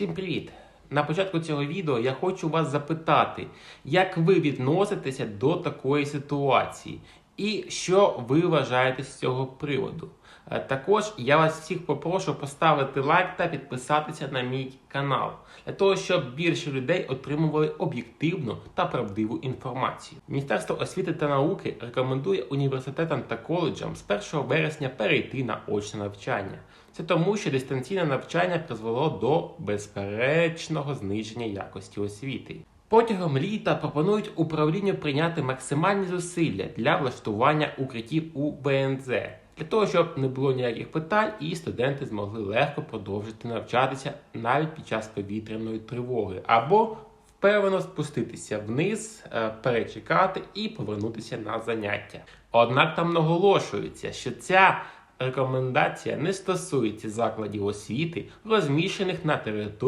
Всім привіт! На початку цього відео я хочу вас запитати, як ви відноситеся до такої ситуації і що ви вважаєте з цього приводу. Е, Також я вас всіх попрошу поставити лайк та підписатися на мій канал для того, щоб більше людей отримували об'єктивну та правдиву інформацію. Міністерство освіти та науки рекомендує університетам та коледжам з 1 вересня перейти на очне навчання. Це тому, що дистанційне навчання призвело до безперечного зниження якості освіти. Протягом літа пропонують управлінню прийняти максимальні зусилля для влаштування укриттів у БНЗ, для того, щоб не було ніяких питань і студенти змогли легко продовжити навчатися навіть під час повітряної тривоги, або впевнено спуститися вниз, е, перечекати і повернутися на заняття. Однак там наголошується, що ця рекомендація не стосується закладів освіти, розміщених на території.